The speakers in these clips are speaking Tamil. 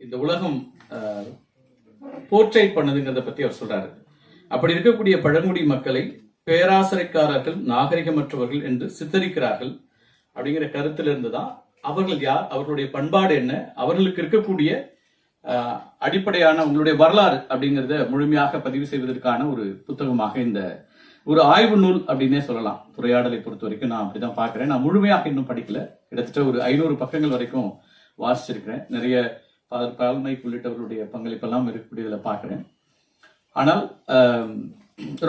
இந்த உலகம் போர்ட்ரேட் பண்ணுதுங்கிறத பத்தி அவர் சொல்றாரு. அப்படி இருக்கக்கூடிய பழங்குடி மக்களை பேராசரைக்காரர்கள் நாகரிகமற்றவர்கள் என்று சித்தரிக்கிறார்கள் அப்படிங்கிற கருத்துல தான் அவர்கள் யார் அவர்களுடைய பண்பாடு என்ன அவர்களுக்கு இருக்கக்கூடிய அடிப்படையான உங்களுடைய வரலாறு அப்படிங்கிறத முழுமையாக பதிவு செய்வதற்கான ஒரு புத்தகமாக இந்த ஒரு ஆய்வு நூல் அப்படின்னே சொல்லலாம். உரையாடலை பொறுத்த வரைக்கும் நான் அப்படிதான் பாக்குறேன் நான் முழுமையாக இன்னும் படிக்கல. கிட்டத்தட்ட ஒரு ஐநூறு பக்கங்கள் வரைக்கும் வாசிச்சிருக்கிறேன். நிறைய ஃபாதர் பால்மைக் உள்ளிட்டவர்களுடைய பங்களிப்பெல்லாம் இருக்கக்கூடியதில் பார்க்குறேன். ஆனால்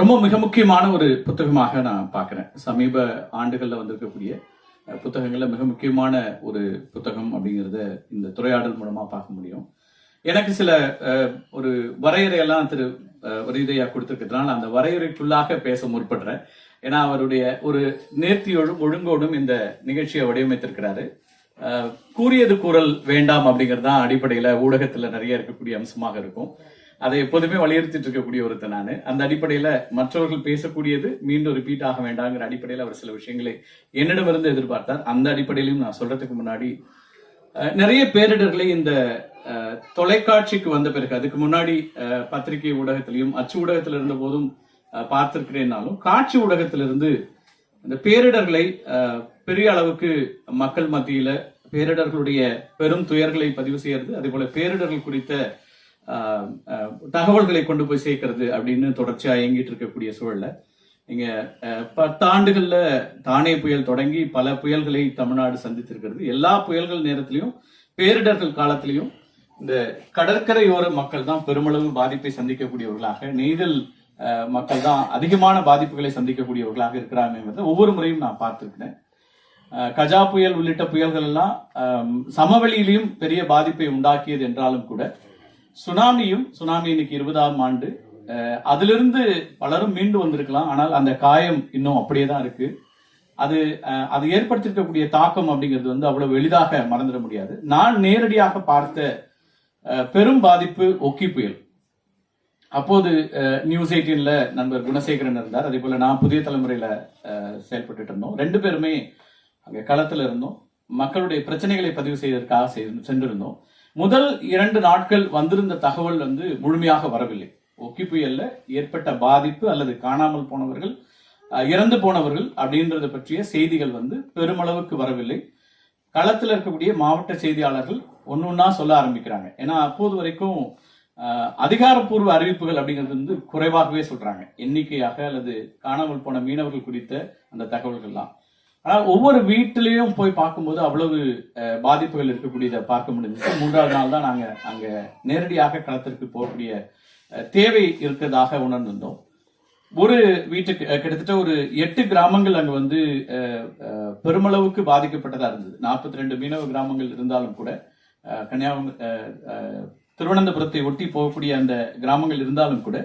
ரொம்ப மிக முக்கியமான ஒரு புத்தகமாக நான் பார்க்குறேன். சமீப ஆண்டுகளில் வந்திருக்கக்கூடிய புத்தகங்களில் மிக முக்கியமான ஒரு புத்தகம் அப்படிங்கிறத இந்த துறையாடல் மூலமாக பார்க்க முடியும். எனக்கு சில ஒரு வரையறையெல்லாம் திரு வரிதையா கொடுத்துருக்கிறதுனால அந்த வரையறைக்குள்ளாக பேச முற்படுறேன். ஏன்னா அவருடைய ஒரு நேர்த்தியோடும் ஒழுங்கோடும் இந்த நிகழ்ச்சியை வடிவமைத்திருக்கிறாரு. கூறியது கூறல் வேண்டாம் அப்படிங்கிறது தான் அடிப்படையில ஊடகத்துல நிறைய இருக்கக்கூடிய அம்சமாக இருக்கும். அதை எப்போதுமே வலியுறுத்திட்டு இருக்கக்கூடிய ஒருத்தன் நான். அந்த அடிப்படையில மற்றவர்கள் பேசக்கூடியது மீண்டும் ரிப்பீட் ஆக வேண்டாங்கிற அடிப்படையில் அவர் சில விஷயங்களை என்னிடமிருந்து எதிர்பார்த்தார். அந்த அடிப்படையிலும் நான் சொல்றதுக்கு முன்னாடி நிறைய பேரிடர்களை இந்த தொலைக்காட்சிக்கு வந்த பிறகு அதுக்கு முன்னாடி பத்திரிகை ஊடகத்திலையும் அச்சு ஊடகத்தில் இருந்த போதும் பார்த்திருக்கிறேன்னாலும் காட்சி ஊடகத்திலிருந்து இந்த பேரிடர்களை பெரிய அளவுக்கு மக்கள் மத்தியில பேரிடர்களுடைய பெரும் துயர்களை பதிவு செய்யறது அதே போல பேரிடர்கள் குறித்த தகவல்களை கொண்டு போய் சேர்க்கறது அப்படின்னு தொடர்ச்சியா இயங்கிட்டு இருக்கக்கூடிய சூழல்ல நீங்க பத்தாண்டுகள்ல தானே புயல் தொடங்கி பல புயல்களை தமிழ்நாடு சந்தித்திருக்கிறது. எல்லா புயல்கள் நேரத்திலையும் பேரிடர்கள் காலத்திலையும் இந்த கடற்கரையோர மக்கள் தான் பெருமளவு பாதிப்பை சந்திக்கக்கூடியவர்களாக நெய்தல் மக்கள் தான் அதிகமான பாதிப்புகளை சந்திக்கக்கூடியவர்களாக இருக்கிறாங்க ஒவ்வொரு முறையும் நான் பார்த்திருக்கிறேன். கஜா புயல் உள்ளிட்ட புயல்கள் எல்லாம் சமவெளியிலையும் பெரிய பாதிப்பை உண்டாக்கியது என்றாலும் கூட சுனாமியும் சுனாமி இன்னைக்கு இருபதாம் ஆண்டு அதிலிருந்து பலரும் மீண்டு வந்திருக்கலாம். ஆனால் அந்த காயம் இன்னும் அப்படியே தான் இருக்கு. அது அது ஏற்படுத்திருக்கக்கூடிய தாக்கம் அப்படிங்கிறது வந்து அவ்வளவு எளிதாக மறந்துட முடியாது. நான் நேரடியாக பார்த்த பெரும் பாதிப்பு ஒக்கி புயல். அப்போது நியூஸ் எயிட்டீன்ல நண்பர் குணசேகரன் இருந்தார். அதே போல நான் புதிய தலைமுறையில செயல்பட்டு இருந்தோம். ரெண்டு பேருமே அங்கே களத்தில் இருந்தோம். மக்களுடைய பிரச்சனைகளை பதிவு செய்வதற்காக சென்றிருந்தோம். முதல் இரண்டு நாட்கள் வந்திருந்த தகவல் வந்து முழுமையாக வரவில்லை. ஒக்கி புயல்ல ஏற்பட்ட பாதிப்பு அல்லது காணாமல் போனவர்கள் இறந்து போனவர்கள் அப்படின்றத பற்றிய செய்திகள் வந்து பெருமளவுக்கு வரவில்லை. களத்தில் இருக்கக்கூடிய மாவட்ட செய்தியாளர்கள் ஒன்று ஒன்றா சொல்ல ஆரம்பிக்கிறாங்க. ஏன்னா அப்போது வரைக்கும் அதிகாரப்பூர்வ அறிவிப்புகள் அப்படிங்கிறது வந்து குறைவாகவே சொல்றாங்க. எண்ணிக்கையாக அல்லது காணாமல் போன மீனவர்கள் குறித்த அந்த தகவல்கள்லாம். ஆனால் ஒவ்வொரு வீட்டிலையும் போய் பார்க்கும்போது அவ்வளவு பாதிப்புகள் இருக்கக்கூடியதை பார்க்க முடிஞ்சுச்சு மூன்றாவது நாள் தான் நாங்கள் அங்கே நேரடியாக களத்திற்கு போகக்கூடிய தேவை இருக்கிறதாக உணர்ந்திருந்தோம். ஒரு வீட்டுக்கு கிட்டத்தட்ட ஒரு எட்டு கிராமங்கள் அங்கே வந்து பெருமளவுக்கு பாதிக்கப்பட்டதாக இருந்தது. நாற்பத்தி ரெண்டு மீனவ கிராமங்கள் இருந்தாலும் கூட கன்னியாகுமரி திருவனந்தபுரத்தை ஒட்டி போகக்கூடிய அந்த கிராமங்கள் இருந்தாலும் கூட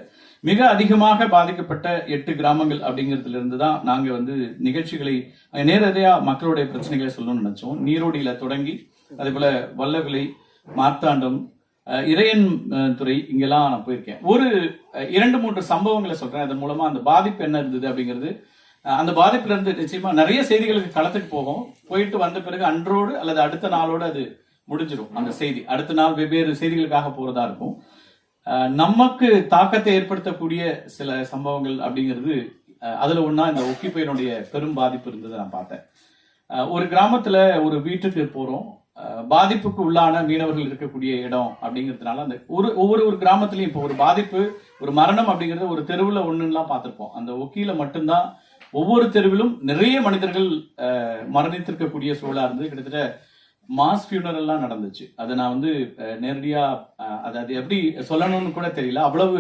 மிக அதிகமாக பாதிக்கப்பட்ட எட்டு கிராமங்கள் அப்படிங்கிறதுல இருந்து தான் நாங்க வந்து நிகழ்ச்சிகளை நேரடியாக நேரடியா மக்களுடைய பிரச்சனைகளை சொல்லணும்னு நினைச்சோம். நீரோடியில தொடங்கி அதே போல வல்லவிலை மார்த்தாண்டம் இறையன் துறை இங்கெல்லாம் நான் போயிருக்கேன். ஒரு இரண்டு மூன்று சம்பவங்களை சொல்றேன். அதன் மூலமா அந்த பாதிப்பு என்ன இருந்தது அப்படிங்கிறது அந்த பாதிப்புல இருந்து நிச்சயமா நிறைய செய்திகளுக்கு களத்துக்கு போகும் போயிட்டு வந்த பிறகு அன்றோடு அல்லது அடுத்த நாளோடு அது முடிஞ்சிடும் அந்த செய்தி. அடுத்த நாள் வெவ்வேறு செய்திகளுக்காக போறதா இருக்கும். நமக்கு தாக்கத்தை ஏற்படுத்தக்கூடிய சில சம்பவங்கள் அப்படிங்கிறது அதுல ஒன்னா இந்த ஒக்கி புயலுடைய பெரும் பாதிப்பு இருந்ததை நான் பார்த்தேன். ஒரு கிராமத்துல ஒரு வீட்டுக்கு போறோம். பாதிப்புக்கு உள்ளான மீனவர்கள் இருக்கக்கூடிய இடம் அப்படிங்கிறதுனால அந்த ஒரு ஒவ்வொரு ஒரு கிராமத்திலையும் இப்போ ஒரு பாதிப்பு ஒரு மரணம் அப்படிங்கிறது ஒரு தெருவில் ஒண்ணுலாம் பார்த்துருப்போம். அந்த ஒக்கியில மட்டும்தான் ஒவ்வொரு தெருவிலும் நிறைய மனிதர்கள் மரணித்திருக்கக்கூடிய சூழலா இருந்து கிட்டத்தட்ட மாஸ் ஃபியூனரெல்லாம் நடந்துச்சு. அதை நான் வந்து நேரடியாக அதாவது அது அது எப்படி சொல்லணும்னு கூட தெரியல. அவ்வளவு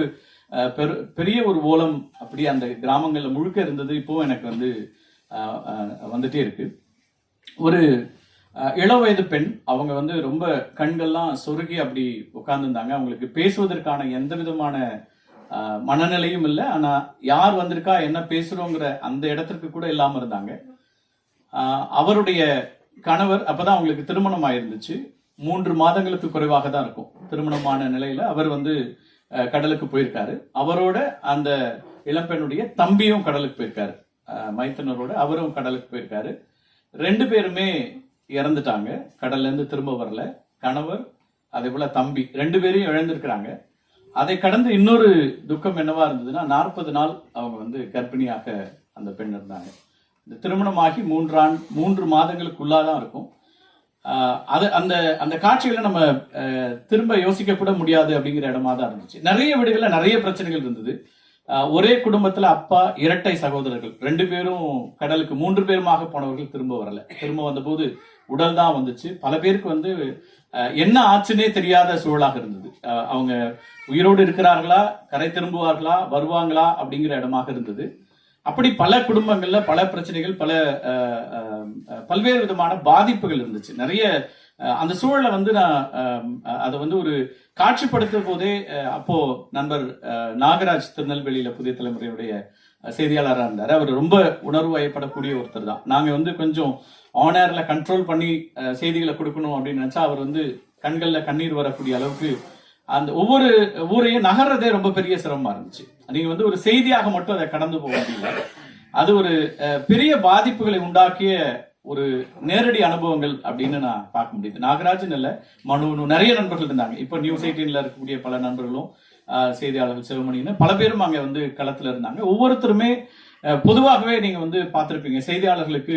பெரு பெரிய ஒரு ஓலம் அப்படி அந்த கிராமங்களில் முழுக்க இருந்தது இப்போ எனக்கு வந்து வந்துட்டே இருக்கு. ஒரு இள வயது பெண் அவங்க வந்து ரொம்ப கண்கள்லாம் சொருகி அப்படி உட்கார்ந்துருந்தாங்க. அவங்களுக்கு பேசுவதற்கான எந்த விதமான மனநிலையும் இல்லை. ஆனால் யார் வந்திருக்கா என்ன பேசுகிறோங்கிற அந்த இடத்திற்கு கூட இல்லாமல் இருந்தாங்க. அவருடைய கணவர் அப்பதான் அவங்களுக்கு திருமணம் ஆயிருந்துச்சு மூன்று மாதங்களுக்கு குறைவாக தான் இருக்கும். திருமணமான நிலையில அவர் வந்து கடலுக்கு போயிருக்காரு. அவரோட அந்த இளம்பெண்ணுடைய தம்பியும் கடலுக்கு போயிருக்காரு. மைத்தனரோட அவரும் கடலுக்கு போயிருக்காரு. ரெண்டு பேருமே இறந்துட்டாங்க. கடல்ல இருந்து திரும்ப வரல. கணவர் அதே போல தம்பி ரெண்டு பேரையும் இழந்திருக்கிறாங்க. அதை கடந்து இன்னொரு துக்கம் என்னவா இருந்ததுன்னா நாற்பது நாள் அவங்க வந்து கர்ப்பிணியாக அந்த பெண் இருந்தாங்க. இந்த திருமணமாகி மூன்றாண் மூன்று மாதங்களுக்குள்ளாதான் இருக்கும். அது அந்த அந்த காட்சிகளை நம்ம திரும்ப யோசிக்கப்பட முடியாது அப்படிங்கிற இடமா தான் இருந்துச்சு. நிறைய வீடுகளில் நிறைய பிரச்சனைகள் இருந்தது. ஒரே குடும்பத்துல அப்பா இரட்டை சகோதரர்கள். ரெண்டு பேரும் கடலுக்கு மூன்று பேருமாக போனவர்கள் திரும்ப வரல. திரும்ப வந்தபோது உடல் தான் வந்துச்சு. பல பேருக்கு வந்து என்ன ஆச்சுன்னே தெரியாத சூழலாக இருந்தது. அவங்க உயிரோடு இருக்கிறார்களா? கரை திரும்புவார்களா? வருவாங்களா? அப்படிங்கிற இடமாக இருந்தது. அப்படி பல குடும்பங்கள்ல பல பிரச்சனைகள் பல பல்வேறு விதமான பாதிப்புகள் இருந்துச்சு. நிறைய அந்த சூழலை வந்து நான் அதை வந்து ஒரு காட்சிப்படுத்தும் போதே அப்போ நண்பர் நாகராஜ் திருநெல்வேலியில புதிய தலைமுறையுடைய செய்தியாளராக இருந்தார். அவர் ரொம்ப உணர்வு வயப்படக்கூடிய ஒருத்தர் தான். நாங்கள் வந்து கொஞ்சம் ஆனர்ல கண்ட்ரோல் பண்ணி செய்திகளை கொடுக்கணும் அப்படின்னு நினச்சா அவர் வந்து கண்களில் கண்ணீர் வரக்கூடிய அளவுக்கு அந்த ஒவ்வொரு ஊரையும் நகர்றதே ரொம்ப பெரிய சிரமமாக இருந்துச்சு. நீங்க வந்து ஒரு செய்தியாக மட்டும் அதை கடந்து போக முடியல அது ஒரு பெரிய பாதிப்புகளை உண்டாக்கிய ஒரு நேரடி அனுபவங்கள் அப்படின்னு நான் பார்க்க முடியுது. நாகராஜன் இல்ல மனு நிறைய நண்பர்கள் இருந்தாங்க. இப்போ நியூஸ் எயிட்டீன்ல இருக்கக்கூடிய பல நண்பர்களும் செய்தியாளர்கள் சிவமணின்னு பல பேரும் அங்க வந்து களத்துல இருந்தாங்க. ஒவ்வொருத்தருமே பொதுவாகவே நீங்க வந்து பார்த்துருப்பீங்க செய்தியாளர்களுக்கு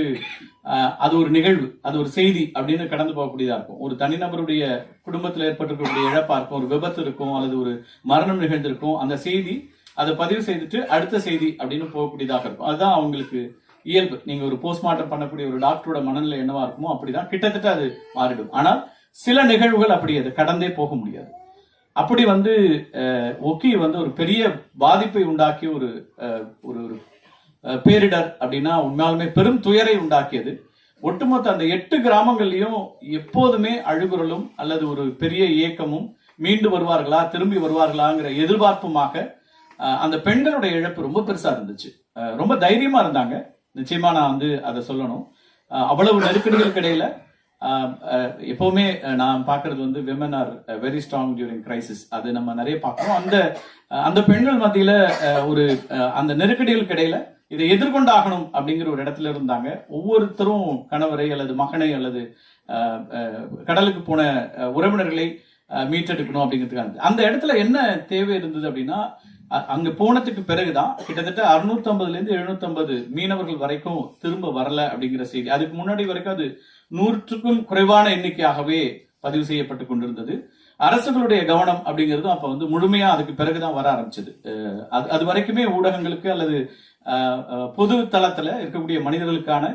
அது ஒரு நிகழ்வு அது ஒரு செய்தி அப்படின்னு கடந்து போகக்கூடியதா இருக்கும். ஒரு தனிநபருடைய குடும்பத்தில் ஏற்பட்டிருக்கக்கூடிய இழப்பா இருக்கும் ஒரு விபத்து இருக்கும் அல்லது ஒரு மரணம் நிகழ்ந்திருக்கும் அந்த செய்தி அதை பதிவு செய்துட்டு அடுத்த செய்தி அப்படின்னு போகக்கூடியதாக இருக்கும். அதுதான் அவங்களுக்கு இயல்பு. நீங்க ஒரு போஸ்ட்மார்ட்டம் பண்ணக்கூடிய ஒரு டாக்டரோட மனநிலை என்னவா இருக்குமோ அப்படிதான் கிட்டத்தட்ட அது மாறிடும். ஆனால் சில நிகழ்வுகள் அப்படி அது கடந்தே போக முடியாது. அப்படி வந்து ஒக்கி வந்து ஒரு பெரிய பாதிப்பை உண்டாக்கிய ஒரு ஒரு ஒரு பேரிடர் அப்படின்னா உண்மையாலுமே பெரும் துயரை உண்டாக்கியது. ஒட்டுமொத்த அந்த எட்டு கிராமங்கள்லையும் எப்போதுமே அழுகுறலும் அல்லது ஒரு பெரிய இயக்கமும் மீண்டு வருவார்களா திரும்பி வருவார்களாங்கிற எதிர்பார்ப்புமாக அந்த பெண்களுடைய இழப்பு ரொம்ப பெருசா இருந்துச்சு. ரொம்ப தைரியமா இருந்தாங்க. நிச்சயமா நான் வந்து அதை சொல்லணும். அஹ், அவ்வளவு நெருக்கடிகளுக்கு இடையில அஹ், எப்பவுமே நான் பார்க்கறது வந்து women are very strong during crisis அது நம்ம நிறைய பார்க்கறோம். அந்த அந்த பெண்கள் மத்தியில அஹ், ஒரு அஹ், அந்த நெருக்கடிகளுக்கு இடையில இதை எதிர்கொண்டாகணும் அப்படிங்கிற ஒரு இடத்துல இருந்தாங்க. ஒவ்வொருத்தரும் கணவரை அல்லது மகனை அல்லது அஹ், கடலுக்கு போன உறவினர்களை மீட்டெடுக்கணும் அப்படிங்கிறதுக்காக. அந்த இடத்துல என்ன தேவை இருந்தது அப்படின்னா அங்க போனதுக்கு பிறகுதான் கிட்டத்தட்ட 650 இருந்து 750 மீனவர்கள் வரைக்கும் திரும்ப வரல அப்படிங்கிற செய்தி. அதுக்கு முன்னாடி வரைக்கும் அது நூற்றுக்கும் குறைவான எண்ணிக்கையாகவே பதிவு செய்யப்பட்டு கொண்டிருந்தது. அரசுகளுடைய கவனம் அப்படிங்கிறது அப்ப வந்து முழுமையா அதுக்கு பிறகுதான் வர ஆரம்பிச்சது. அது அது வரைக்குமே ஊடகங்களுக்கு அல்லது பொது தளத்துல இருக்கக்கூடிய மனிதர்களுக்கான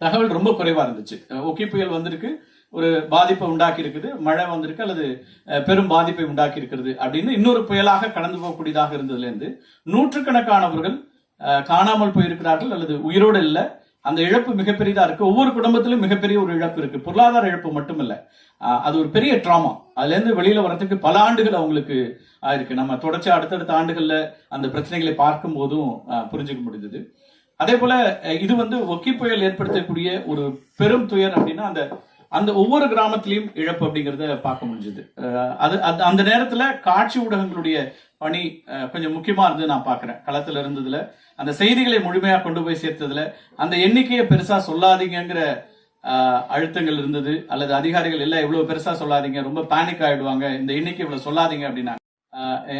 தகவல் ரொம்ப குறைவா இருந்துச்சு. ஒக்கி புயல் வந்திருக்கு. ஒரு பாதிப்பை உண்டாக்கி இருக்குது மழை வந்திருக்கு அல்லது அஹ், பெரும் பாதிப்பை உண்டாக்கி இருக்கிறது அப்படின்னு இன்னொரு புயலாக கடந்து போகக்கூடியதாக இருந்ததுல இருந்து நூற்றுக்கணக்கானவர்கள் அஹ், காணாமல் போயிருக்கிறார்கள் அல்லது உயிரோடு இல்ல. அந்த இழப்பு மிகப்பெரியதா இருக்கு. ஒவ்வொரு குடும்பத்திலும் மிகப்பெரிய ஒரு இழப்பு இருக்கு. பொருளாதார இழப்பு மட்டும் இல்ல அது ஒரு பெரிய ட்ராமா. அதுல இருந்து வெளியில வர்றதுக்கு பல ஆண்டுகள் அவங்களுக்கு ஆயிருக்கு. நம்ம தொடர்ச்சி அடுத்தடுத்த ஆண்டுகள்ல அந்த பிரச்சனைகளை பார்க்கும் போதும் அஹ், புரிஞ்சுக்க முடிஞ்சது. அதே போல அஹ், இது வந்து ஒக்கி புயல் ஏற்படுத்தக்கூடிய ஒரு பெரும் துயர் அப்படின்னா அந்த அந்த ஒவ்வொரு கிராமத்திலையும் இழப்பு அப்படிங்கிறத பார்க்க முடிஞ்சது. அது அது- அந்த நேரத்துல காட்சி ஊடகங்களுடைய பணி கொஞ்சம் முக்கியமா இருந்து நான் பாக்குறேன் களத்துல இருந்ததுல அந்த செய்திகளை முழுமையா கொண்டு போய் சேர்த்ததுல அந்த எண்ணிக்கையை பெருசா சொல்லாதீங்கங்கிற அழுத்தங்கள் இருந்தது. அல்லது அதிகாரிகள் எல்லாம் இவ்வளவு பெருசா சொல்லாதீங்க ரொம்ப பேனிக் ஆயிடுவாங்க இந்த எண்ணிக்கை இவ்வளவு சொல்லாதீங்க அப்படின்னா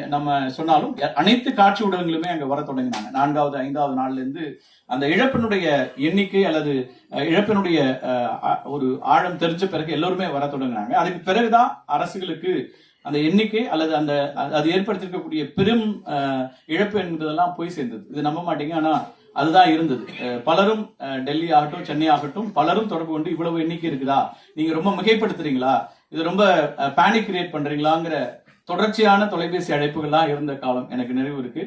நம்ம சொன்னாலும் அனைத்து காட்சி ஊடகங்களுமே அங்க வர தொடங்கினாங்க. நான்காவது ஐந்தாவது நாள்ல இருந்து அந்த இழப்பினுடைய எண்ணிக்கை அல்லது இழப்பினுடைய ஒரு ஆழம் தெரிஞ்ச பிறகு எல்லோருமே வர தொடங்கினாங்க. அதுக்கு பிறகுதான் அரசுகளுக்கு அந்த எண்ணிக்கை அல்லது அந்த அது- அது ஏற்படுத்தியிருக்கக்கூடிய பெரும் இழப்பு என்பதெல்லாம் போய் சேர்ந்தது. இது நம்ப மாட்டீங்க ஆனா அதுதான் இருந்தது. பலரும் டெல்லி ஆகட்டும் சென்னை ஆகட்டும் பலரும் தொடர்பு கொண்டு இவ்வளவு எண்ணிக்கை இருக்குதா? நீங்க ரொம்ப மிகைப்படுத்துறீங்களா? இது ரொம்ப பேனிக் கிரியேட் பண்றீங்களாங்கிற தொடர்ச்சியான தொலைபேசி அழைப்புகள்லாம் இருந்த காலம் எனக்கு நிறைவு இருக்கு.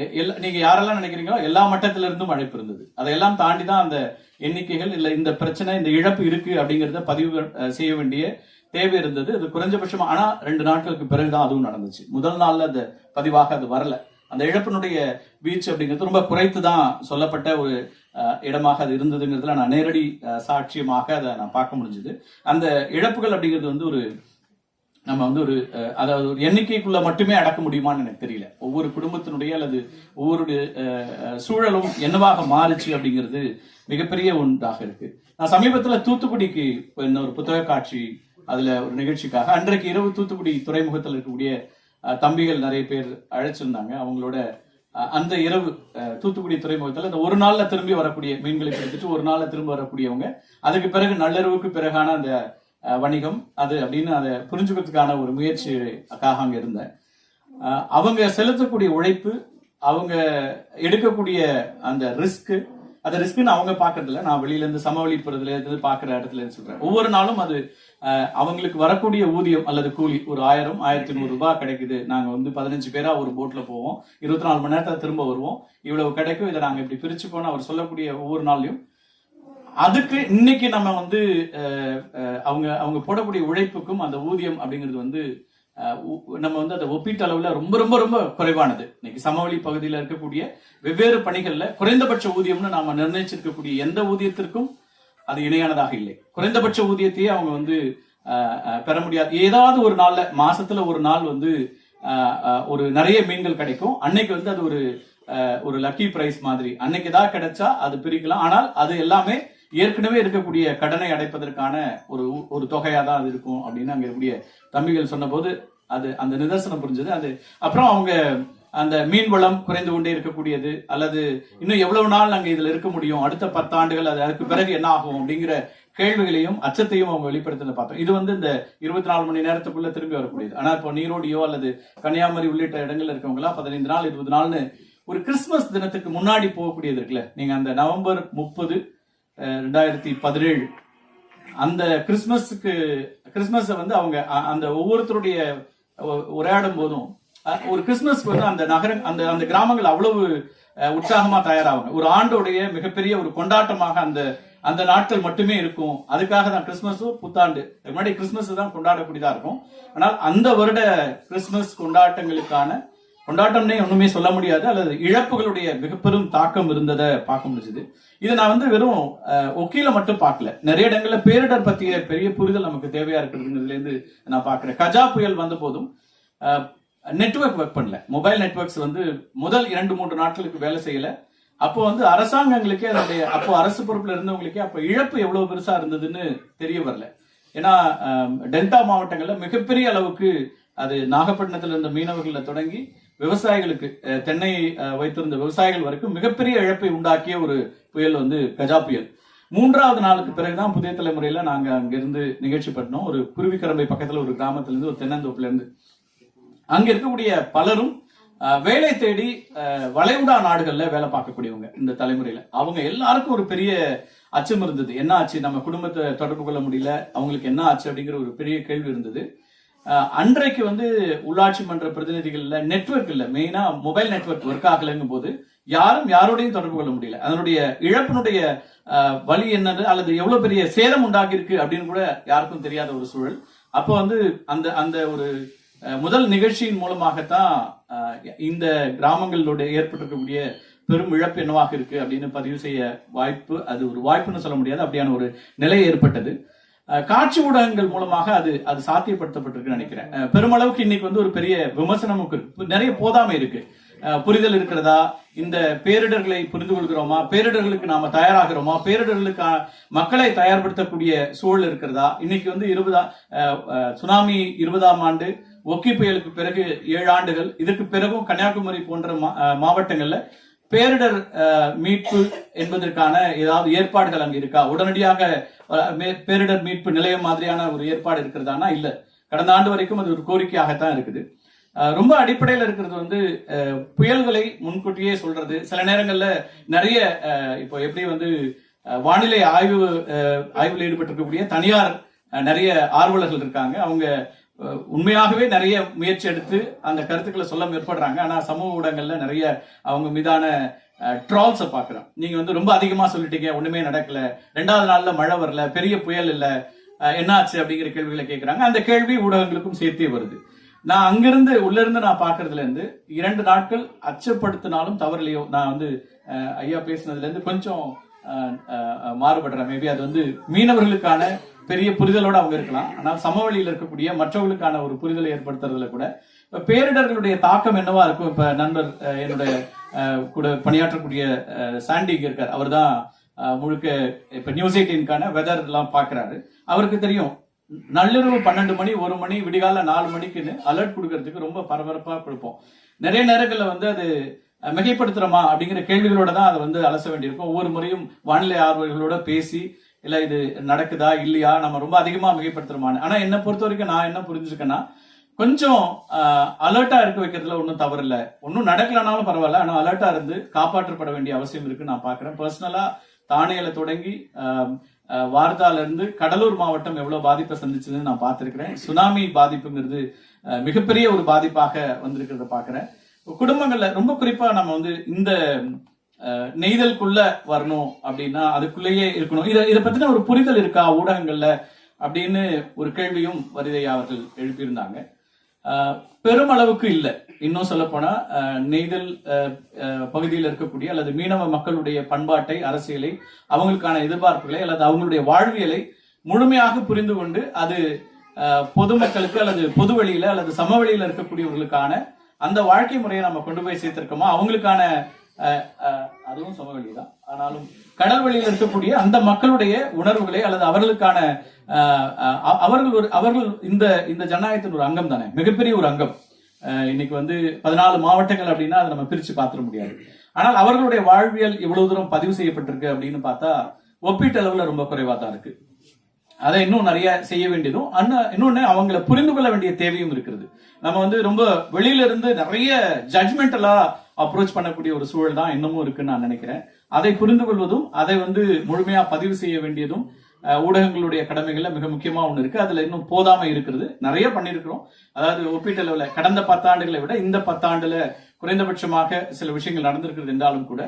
எ- எல்லா- நீங்க யாரெல்லாம் நினைக்கிறீங்களோ எல்லா மட்டத்தில இருந்தும் அழைப்பு இருந்தது. அதையெல்லாம் தாண்டி தான் அந்த எண்ணிக்கைகள் இல்ல இந்த பிரச்சனை இந்த இழப்பு இருக்கு அப்படிங்கறத பதிவு செய்ய வேண்டிய தேவை இருந்தது. அது குறைஞ்சபட்சமா ஆனா ரெண்டு நாட்களுக்கு பிறகுதான் அதுவும் நடந்துச்சு. முதல் நாள்ல அந்த பதிவாக அது வரல. அந்த இழப்பினுடைய வீச்சு அப்படிங்கிறது ரொம்ப குறைத்து தான் சொல்லப்பட்ட ஒரு இடமாக அது இருந்ததுங்கிறதுல நான் நேரடி சாட்சியமாக அதை நான் பார்க்க முடிஞ்சது. அந்த இழப்புகள் அப்படிங்கிறது வந்து ஒரு நம்ம வந்து ஒரு அதாவது ஒரு எண்ணிக்கைக்குள்ள மட்டுமே அடக்க முடியுமான்னு எனக்கு தெரியல. ஒவ்வொரு குடும்பத்தினுடைய அல்லது ஒவ்வொரு சூழலும் என்னவாக மாறுச்சு அப்படிங்கிறது மிகப்பெரிய ஒன்றாக இருக்கு. நான் சமீபத்தில் தூத்துக்குடிக்கு ஒரு புத்தக காட்சி அதுல ஒரு நிகழ்ச்சிக்காக அன்றைக்கு இரவு தூத்துக்குடி துறைமுகத்தில் இருக்கக்கூடிய தம்பிகள் நிறைய பேர் அழைச்சிருந்தாங்க. அவங்களோட அந்த இரவு தூத்துக்குடி துறைமுகத்தில் அந்த ஒரு நாள்ல திரும்பி வரக்கூடிய மீன்களை பிடித்துட்டு ஒரு நாள்ல திரும்ப வரக்கூடியவங்க அதுக்கு பிறகு நள்ளிரவுக்கு பிறகான அந்த வணிகம். அது அப்படின்னு அதை புரிஞ்சுக்கிறதுக்கான ஒரு முயற்சிக்காக அங்கே இருந்தேன் அவங்க செலுத்தக்கூடிய உழைப்பு அவங்க எடுக்கக்கூடிய அந்த ரிஸ்க்கு அந்த ரிஸ்க்னு அவங்க பாக்குறது நான் வெளியிலேருந்து சமவெளி இருந்து பார்க்குற இடத்துல சொல்கிறேன் ஒவ்வொரு நாளும் அது அவங்களுக்கு வரக்கூடிய ஊதியம் அல்லது கூலி ஒரு ஆயிரம் ஆயிரத்தி நூறு ரூபாய் கிடைக்குது. நாங்கள் வந்து பதினஞ்சு பேராக ஒரு போட்டில் போவோம். இருபத்தி நாலு மணி நேரத்தில் திரும்ப வருவோம். இவ்வளவு கிடைக்கும். இதை நாங்கள் இப்படி பிரிச்சுப்போம்னு அவர் சொல்லக்கூடிய ஒவ்வொரு நாளையும் அதுக்கு இன்னைக்கு நம்ம வந்து அவங்க அவங்க போடக்கூடிய உழைப்புக்கும் அந்த ஊதியம் அப்படிங்கிறது வந்து நம்ம வந்து அதை ஒப்பீட்டு அளவுல ரொம்ப ரொம்ப ரொம்ப குறைவானது. இன்னைக்கு சமவெளி பகுதியில் இருக்கக்கூடிய வெவ்வேறு பணிகள்ல குறைந்தபட்ச ஊதியம்னு நாம நிர்ணயிச்சிருக்கக்கூடிய எந்த ஊதியத்திற்கும் அது இணையானதாக இல்லை. குறைந்தபட்ச ஊதியத்தையே அவங்க வந்து பெற முடியாது. ஏதாவது ஒரு நாள்ல மாசத்துல ஒரு நாள் வந்து ஒரு நிறைய மீன்கள் கிடைக்கும். அன்னைக்கு வந்து அது ஒரு ஒரு லக்கி பிரைஸ் மாதிரி. அன்னைக்கு ஏதாவது கிடைச்சா அது பிரிக்கலாம். ஆனால் அது எல்லாமே ஏற்கனவே இருக்கக்கூடிய கடனை அடைப்பதற்கான ஒரு ஒரு தொகையா தான் அது இருக்கும் அப்படின்னு அங்க இருக்கக்கூடிய தம்பிகள் சொன்னபோது அது அந்த நிதர்சனம் புரிஞ்சது. அது அப்புறம் அவங்க அந்த மீன் வளம் குறைந்து கொண்டே இருக்கக்கூடியது அல்லது இன்னும் எவ்வளவு நாள் நாங்க இதுல இருக்க முடியும்? அடுத்த பத்தாண்டுகள் அது அதுக்கு பிறகு என்ன ஆகும் அப்படிங்கிற கேள்விகளையும் அச்சத்தையும் அவங்க வெளிப்படுத்தின பார்த்தோம். இது வந்து இந்த இருபத்தி நாலு மணி நேரத்துக்குள்ள திரும்பி வரக்கூடியது. ஆனா இப்போ நீரோடியோ அல்லது கன்னியாகுமரி உள்ளிட்ட இடங்கள்ல இருக்கவங்க எல்லாம் பதினைந்து நாள் இருபது நாள்னு ஒரு கிறிஸ்துமஸ் தினத்துக்கு முன்னாடி போகக்கூடியது இருக்குல்ல. நீங்க அந்த நவம்பர் முப்பது ரெண்டாயிரத்தி பதினேழு. அந்த கிறிஸ்மஸுக்கு கிறிஸ்மஸை வந்து அவங்க அந்த ஒவ்வொருத்தருடைய உரையாடும் போதும் ஒரு கிறிஸ்மஸ்க்கு வந்து அந்த நகர அந்த அந்த கிராமங்கள் அவ்வளவு உற்சாகமா தயாராகும் ஒரு ஆண்டோடைய மிகப்பெரிய ஒரு கொண்டாட்டமாக அந்த அந்த நாட்கள் மட்டுமே இருக்கும். அதுக்காக தான் கிறிஸ்மஸும் புத்தாண்டு. முன்னாடி கிறிஸ்மஸ் தான் கொண்டாடக்கூடியதா இருக்கும். ஆனால் அந்த வருட கிறிஸ்மஸ் கொண்டாட்டங்களுக்கான கொண்டாட்டம்னே ஒண்ணுமே சொல்ல முடியாது. அல்லது இழப்புகளுடைய மிகப்பெரும் தாக்கம் இருந்ததை பார்க்க முடிஞ்சது. இதை நான் வந்து வெறும் ஒக்கீல மட்டும் பார்க்கல. நிறைய இடங்கள்ல பேரிடர் பத்திய பெரிய புரிதல் நமக்கு தேவையா இருக்கிறதுங்கிறதுல இருந்து நான் பாக்குறேன் கஜா புயல் வந்த போதும் நெட்வொர்க் ஒர்க் பண்ணல. மொபைல் நெட்வொர்க்ஸ் வந்து முதல் இரண்டு மூன்று நாட்களுக்கு வேலை செய்யல. அப்போ வந்து அரசாங்கங்களுக்கே அதனுடைய அப்போ அரசு பொறுப்புல இருந்தவங்களுக்கே அப்போ இழப்பு எவ்வளவு பெருசா இருந்ததுன்னு தெரிய வரல. ஏன்னா டெல்டா மாவட்டங்கள்ல மிகப்பெரிய அளவுக்கு அது நாகப்பட்டினத்துல இருந்த மீனவர்களை தொடங்கி விவசாயிகளுக்கு தென்னை வைத்திருந்த விவசாயிகள் வரைக்கும் மிகப்பெரிய இழப்பை உண்டாக்கிய ஒரு புயல் வந்து கஜா புயல். மூன்றாவது நாளுக்கு பிறகுதான் புதிய தலைமுறையில நாங்க அங்கிருந்து நிகழ்ச்சி பண்ணோம். ஒரு குருவிக்கரம்பை பக்கத்துல ஒரு கிராமத்துல இருந்து ஒரு தென்னந்தோப்புல இருந்து அங்க இருக்கக்கூடிய பலரும் வேலை தேடி வளைகுடா நாடுகள்ல வேலை பார்க்கக்கூடியவங்க இந்த தலைமுறையில. அவங்க எல்லாருக்கும் ஒரு பெரிய அச்சம் இருந்தது. என்ன ஆச்சு? நம்ம குடும்பத்தை தொடர்பு கொள்ள முடியல. அவங்களுக்கு என்ன ஆச்சு? அப்படிங்கிற ஒரு பெரிய கேள்வி இருந்தது. அன்றைக்கு வந்து உள்ளாட்சி மன்ற பிரதிநிதிகள்ல நெட்ஒர்க் இல்லை. மெயினா மொபைல் நெட்வொர்க் ஒர்க் ஆகலைங்கும் போது யாரும் யாரோடையும் தொடர்பு கொள்ள முடியல. அதனுடைய இழப்பினுடைய வழி என்னது? அல்லது எவ்வளவு பெரிய சேதம் உண்டாகி இருக்கு அப்படின்னு கூட யாருக்கும் தெரியாத ஒரு சூழல். அப்போ வந்து அந்த அந்த ஒரு முதல் நிகழ்ச்சியின் மூலமாகத்தான் இந்த கிராமங்களோட ஏற்பட்டிருக்கக்கூடிய பெரும் இழப்பு என்னவாக இருக்கு அப்படின்னு பதிவு செய்ய வாய்ப்பு அது ஒரு வாய்ப்புன்னு சொல்ல முடியாது. அப்படியான ஒரு நிலை ஏற்பட்டது. காட்சி ஊடகங்கள் மூலமாக அது அது சாத்தியப்படுத்தப்பட்டிருக்குன்னு நினைக்கிறேன். பெருமளவுக்கு இன்னைக்கு வந்து ஒரு பெரிய விமர்சனமும் நிறைய போதாமை இருக்கு. புரிதல் இருக்கிறதா? இந்த பேரிடர்களை புரிந்து கொள்கிறோமா? பேரிடர்களுக்கு நாம தயாராகிறோமா? பேரிடர்களுக்கு மக்களை தயார்படுத்தக்கூடிய சூழல் இருக்கிறதா? இன்னைக்கு வந்து இருபதா அஹ், சுனாமி இருபதாம் ஆண்டு ஒக்கி புயலுக்கு பிறகு ஏழு ஆண்டுகள் இதற்கு பிறகும் கன்னியாகுமரி போன்ற மா- மாவட்டங்கள்ல பேரிடர் மீட்பு என்பதற்கான ஏதாவது ஏற்பாடுகள் அங்கு இருக்கா? உடனடியாக மே- பேரிடர் மீட்பு நிலையம் மாதிரியான ஒரு ஏற்பாடு இருக்கிறதானா? இல்ல. கடந்த ஆண்டு வரைக்கும் அது ஒரு கோரிக்கையாகத்தான் இருக்குது. ரொம்ப அடிப்படையில் இருக்கிறது வந்து புயல்களை முன்கூட்டியே சொல்றது. சில நேரங்களில் நிறைய இப்போ எப்படி வந்து வானிலை ஆய்வு ஆய்வில் ஈடுபட்டிருக்கக்கூடிய தனியார் நிறைய ஆர்வலர்கள் இருக்காங்க. அவங்க உண்மையாகவே நிறைய முயற்சி எடுத்து அந்த கருத்துக்களை சொல்ல முற்படுறாங்க. ஆனா சமூக ஊடகங்கள்ல நிறைய அவங்க மீதான ட்ரால்ஸை பாக்குறோம் நீங்க வந்து ரொம்ப அதிகமா சொல்லிட்டீங்க. ஒண்ணுமே நடக்கல. ரெண்டாவது நாள்ல மழை வரல. பெரிய புயல் இல்ல. என்னாச்சு அப்படிங்கிற கேள்விகளை கேட்குறாங்க அந்த கேள்வி ஊடகங்களுக்கும் சேர்த்தே வருது. நான் அங்கிருந்து உள்ள இருந்து நான் பாக்குறதுல இருந்து இரண்டு நாட்கள் அச்சப்படுத்தினாலும் தவறிலையோ நான் வந்து ஐயா பேசினதுல இருந்து கொஞ்சம் மாறுபடுறேன். மேபி அது வந்து மீனவர்களுக்கான பெரிய புரிதலோடு அவங்க இருக்கலாம். ஆனால் சமவெளியில் இருக்கக்கூடிய மற்றவர்களுக்கான ஒரு புரிதலை ஏற்படுத்துறதுல கூட இப்ப பேரிடர்களுடைய தாக்கம் என்னவா இருக்கும்? இப்ப நண்பர் என்னுடைய கூட பணியாற்றக்கூடிய அஹ், சாண்டி இருக்கார். அவர் தான் முழுக்க இப்ப நியூஸ் எயிட்டீன்கான வெதர் எல்லாம் பாக்குறாரு. அவருக்கு தெரியும் நள்ளிரவு பன்னெண்டு மணி ஒரு மணி விடிகால நாலு மணிக்குன்னு அலர்ட் கொடுக்கறதுக்கு ரொம்ப பரபரப்பா கொடுப்போம். நிறைய நேரங்களில் வந்து அது மிகைப்படுத்துறோமா அப்படிங்கிற கேள்விகளோட தான் அதை வந்து அலச வேண்டியிருக்கும். ஒவ்வொரு முறையும் வானிலை ஆர்வலர்களோட பேசி இல்ல இது நடக்குதா? இல்லையா? நம்ம ரொம்ப அதிகமா மிகைப்படுத்துறோமான்னு. ஆனா என்ன பொறுத்த வரைக்கும் நான் என்ன புரிஞ்சுருக்கேன்னா கொஞ்சம் அலர்ட்டா இருக்க வைக்கிறதுல ஒன்றும் தவறு இல்லை ஒன்றும் நடக்கலனாலும் பரவாயில்ல. ஆனா அலர்ட்டா இருந்து காப்பாற்றப்பட வேண்டிய அவசியம் இருக்கு நான் பாக்குறேன் பர்சனலா தானியில தொடங்கி ஆஹ், வார்தால இருந்து கடலூர் மாவட்டம் எவ்வளவு பாதிப்பை சந்திச்சதுன்னு நான் பார்த்திருக்கிறேன். சுனாமி பாதிப்புங்கிறது மிகப்பெரிய ஒரு பாதிப்பாக வந்திருக்கிறத பாக்குறேன் குடும்பங்கள்ல ரொம்ப குறிப்பா நம்ம வந்து இந்த நெய்தலுக்குள்ள வரணும் அப்படின்னா அதுக்குள்ளேயே இருக்கணும். இதை இதை பத்தின ஒரு புரிதல் இருக்கா ஊடகங்கள்ல அப்படின்னு ஒரு கேள்வியும் வரிதையா அவர்கள் எழுப்பியிருந்தாங்க. பெருமளவுக்கு இல்லை. இன்னும் சொல்ல போனா நெய்தல் பகுதியில் இருக்கக்கூடிய அல்லது மீனவ மக்களுடைய பண்பாட்டை அரசியலை அவங்களுக்கான எதிர்பார்ப்புகளை அல்லது அவங்களுடைய வாழ்வியலை முழுமையாக புரிந்து கொண்டு அது பொதுமக்களுக்கு அல்லது பொது வழியில அல்லது சமவெளியில இருக்கக்கூடியவர்களுக்கான அந்த வாழ்க்கை முறையை நம்ம கொண்டு போய் சேர்த்திருக்கோமா? அவங்களுக்கான அதுவும் சமவெளி தான் ஆனாலும் கடல் வழியில் இருக்கக்கூடிய அந்த மக்களுடைய உணர்வுகளை அல்லது அவர்களுக்கான ஆஹ், அவர்கள் ஒரு அவர்கள் இந்த இந்த ஜனநாயகத்தின் ஒரு அங்கம் தானே. மிகப்பெரிய ஒரு அங்கம். இன்னைக்கு வந்து பதினாலு மாவட்டங்கள் அப்படின்னா அதை நம்ம பிரிச்சு பார்த்துட முடியாது. ஆனால் அவர்களுடைய வாழ்வியல் இவ்வளவு தூரம் பதிவு செய்யப்பட்டிருக்கு அப்படின்னு பார்த்தா ஒப்பீட்டளவுல ரொம்ப குறைவா தான் இருக்கு. அதை இன்னும் நிறைய செய்ய வேண்டியதும் அண்ணா- இன்னொன்னு அவங்கள புரிந்து கொள்ள வேண்டிய தேவையும் இருக்கிறது. நம்ம வந்து ரொம்ப வெளியில இருந்து நிறைய ஜட்மெண்டலா அப்ரோச் பண்ணக்கூடிய ஒரு சூழல் தான் இன்னமும் இருக்குன்னு நான் நினைக்கிறேன். அதை புரிந்து கொள்வதும் அதை வந்து முழுமையா பதிவு செய்ய வேண்டியதும் ஊடகங்களுடைய கடமைகள்ல மிக முக்கியமா ஒண்ணு இருக்கு. அதுல இன்னும் போதாம இருக்கிறது. நிறைய பண்ணியிருக்கிறோம். அதாவது ஒப்பீட்டளவுல கடந்த பத்தாண்டுகளை விட இந்த பத்தாண்டுல குறைந்தபட்சமாக சில விஷயங்கள் நடந்திருக்கிறது என்றாலும் கூட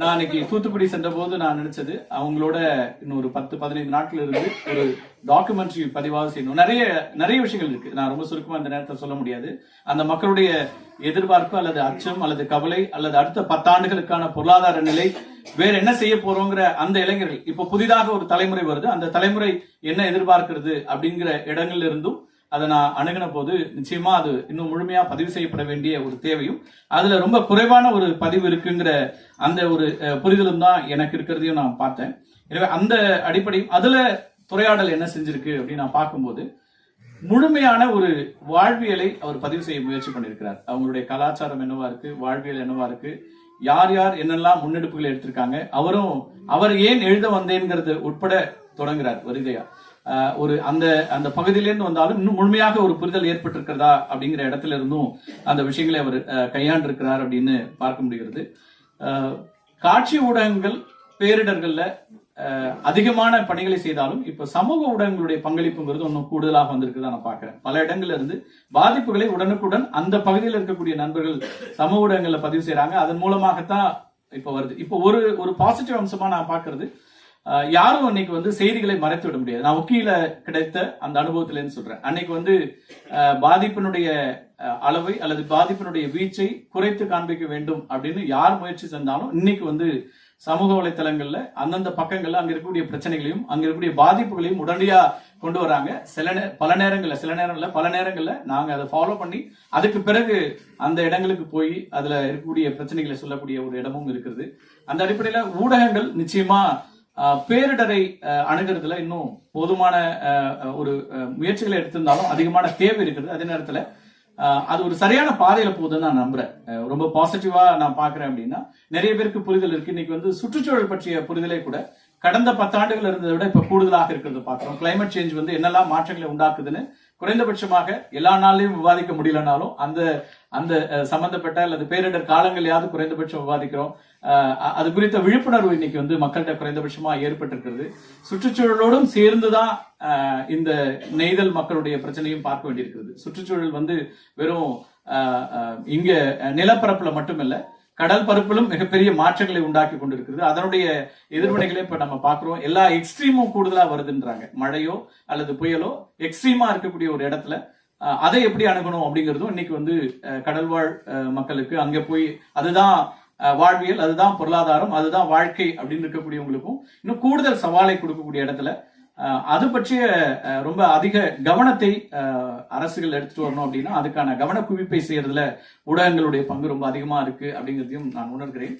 நான் அன்னைக்கு தூத்துக்குடி சென்ற போது நான் நினைச்சது அவங்களோட இன்னொரு பத்து பதினைந்து நாட்கள் இருந்து ஒரு டாக்குமெண்ட்ரி பதிவாக செய்யணும். நிறைய நிறைய விஷயங்கள் இருக்கு. நான் ரொம்ப சுருக்கமா இந்த நேரத்தில் சொல்ல முடியாது. அந்த மக்களுடைய எதிர்பார்ப்பு அல்லது அச்சம் அல்லது கவலை அல்லது அடுத்த பத்தாண்டுகளுக்கான பொருளாதார நிலை வேற என்ன செய்ய போறோங்கிற அந்த இளைஞர்கள் இப்போ புதிதாக ஒரு தலைமுறை வருது. அந்த தலைமுறை என்ன எதிர்பார்க்கிறது அப்படிங்கிற இடங்கள்ல இருந்தும் அதை நான் அணுகின போது நிச்சயமா அது இன்னும் முழுமையா பதிவு செய்யப்பட வேண்டிய ஒரு தேவையும். அதுல ரொம்ப குறைவான ஒரு பதிவு இருக்குங்கிற அந்த ஒரு புரிதலும் தான் எனக்கு இருக்கிறதையும் நான் பார்த்தேன். எனவே அந்த அடிப்படையும் அதுல துறையாடல் என்ன செஞ்சிருக்கு அப்படின்னு நான் பார்க்கும்போது முழுமையான ஒரு வாழ்வியலை அவர் பதிவு செய்ய முயற்சி பண்ணியிருக்கிறார். அவங்களுடைய கலாச்சாரம் என்னவா இருக்கு வாழ்வியல் என்னவா இருக்கு யார் யார் என்னெல்லாம் முன்னெடுப்புகள் எடுத்திருக்காங்க அவரும் அவர் ஏன் எழுத வந்தேங்கிறது உட்பட தொடங்குறார் வரிதையா ஒரு அந்த அந்த பகுதியிலேருந்து வந்தாலும் இன்னும் முழுமையாக ஒரு புரிதல் ஏற்பட்டிருக்கிறதா அப்படிங்கிற இடத்துல இருந்தும் அந்த விஷயங்களை அவர் கையாண்டிருக்கிறார் அப்படின்னு பார்க்க முடிகிறது. காட்சி ஊடகங்கள் பேரிடர்கள்ல அதிகமான பணிகளை செய்தாலும் இப்ப சமூக ஊடகங்களுடைய பங்களிப்புங்கிறது இன்னும் கூடுதலாக வந்திருக்குதான் நான் பாக்குறேன் பல இடங்கள்ல இருந்து பாதிப்புகளை உடனுக்குடன் அந்த பகுதியில் இருக்கக்கூடிய நண்பர்கள் சமூக ஊடகங்கள்ல பதிவு செய்யறாங்க அதன் மூலமாகத்தான் இப்ப வருது. இப்போ ஒரு ஒரு பாசிட்டிவ் அம்சமா நான் பாக்குறது யாரும் அன்னைக்கு வந்து செய்திகளை மறைத்து விட முடியாது. நான் ஒக்கியில கிடைத்த அந்த அனுபவத்திலேருந்து சொல்றேன். அன்னைக்கு வந்து பாதிப்பினுடைய அளவை அல்லது பாதிப்பினுடைய வீச்சை குறைத்து காண்பிக்க வேண்டும் அப்படின்னு யார் முயற்சி செஞ்சாலும் இன்னைக்கு வந்து சமூக வலைத்தளங்கள்ல அந்தந்த பக்கங்கள்ல அங்க இருக்கக்கூடிய பிரச்சனைகளையும் அங்க இருக்கக்கூடிய பாதிப்புகளையும் உடனடியா கொண்டு வராங்க. சில நே பல நேரங்கள்ல சில நேரங்கள்ல பல நேரங்கள்ல நாங்க அதை ஃபாலோ பண்ணி அதுக்கு பிறகு அந்த இடங்களுக்கு போய் அதுல இருக்கக்கூடிய பிரச்சனைகளை சொல்லக்கூடிய ஒரு இடமும் இருக்கிறது அந்த அடிப்படையில ஊடகங்கள் நிச்சயமா பேரிடரை அணுகிறதுல இன்னும் போதுமான ஒரு முயற்சிகளை எடுத்திருந்தாலும் அதிகமான தேவை இருக்கிறது அதே நேரத்துல அது ஒரு சரியான பாதையில போகுதுன்னு நான் நம்புறேன். ரொம்ப பாசிட்டிவா நான் பாக்குறேன் அப்படின்னா நிறைய பேருக்கு புரிதல் இருக்கு. இன்னைக்கு வந்து சுற்றுச்சூழல் பற்றிய புரிதலே கூட கடந்த பத்தாண்டுகள் இருந்ததை விட இப்ப கூடுதலாக இருக்கிறது பார்க்கிறோம். கிளைமேட் சேஞ்ச் வந்து என்னெல்லாம் மாற்றங்களை உண்டாக்குதுன்னு குறைந்தபட்சமாக எல்லா நாள்லயும் விவாதிக்க முடியலனாலும் அந்த அந்த சம்பந்தப்பட்ட அல்லது பேரிடர் காலங்களையாவது குறைந்தபட்சம் விவாதிக்கிறோம். அது குறித்த விழிப்புணர்வு இன்னைக்கு வந்து மக்கள்கிட்ட குறைந்தபட்சமா ஏற்பட்டிருக்கிறது. சுற்றுச்சூழலோடும் சேர்ந்துதான் இந்த நெய்தல் மக்களுடைய பிரச்சனையும் பார்க்க வேண்டியிருக்கிறது. சுற்றுச்சூழல் வந்து வெறும் இங்க நிலப்பரப்புல மட்டுமல்ல கடல் பரப்பிலும் மிகப்பெரிய மாற்றங்களை உண்டாக்கி கொண்டிருக்கிறது. அதனுடைய எதிர்வினைகளை இப்ப நம்ம பாக்குறோம் எல்லா எக்ஸ்ட்ரீமும் கூடுதலா வருதுன்றாங்க. மழையோ அல்லது புயலோ எக்ஸ்ட்ரீமா இருக்கக்கூடிய ஒரு இடத்துல அதை எப்படி அணுகணும் அப்படிங்கிறதும் இன்னைக்கு வந்து கடல்வாழ் அஹ், மக்களுக்கு அங்க போய் அதுதான் வாழ்வியல் அதுதான் பொருளாதாரம் அதுதான் வாழ்க்கை அப்படின்னு இருக்கக்கூடியவங்களுக்கும் இன்னும் கூடுதல் சவாலை கொடுக்கக்கூடிய இடத்துல அஹ், அது பற்றிய ரொம்ப அதிக கவனத்தை அஹ், அரசுகள் எடுத்துட்டு வரணும் அப்படின்னா அதுக்கான கவன குவிப்பை செய்யறதுல ஊடகங்களுடைய பங்கு ரொம்ப அதிகமா இருக்கு அப்படிங்கிறதையும் நான் உணர்கிறேன்.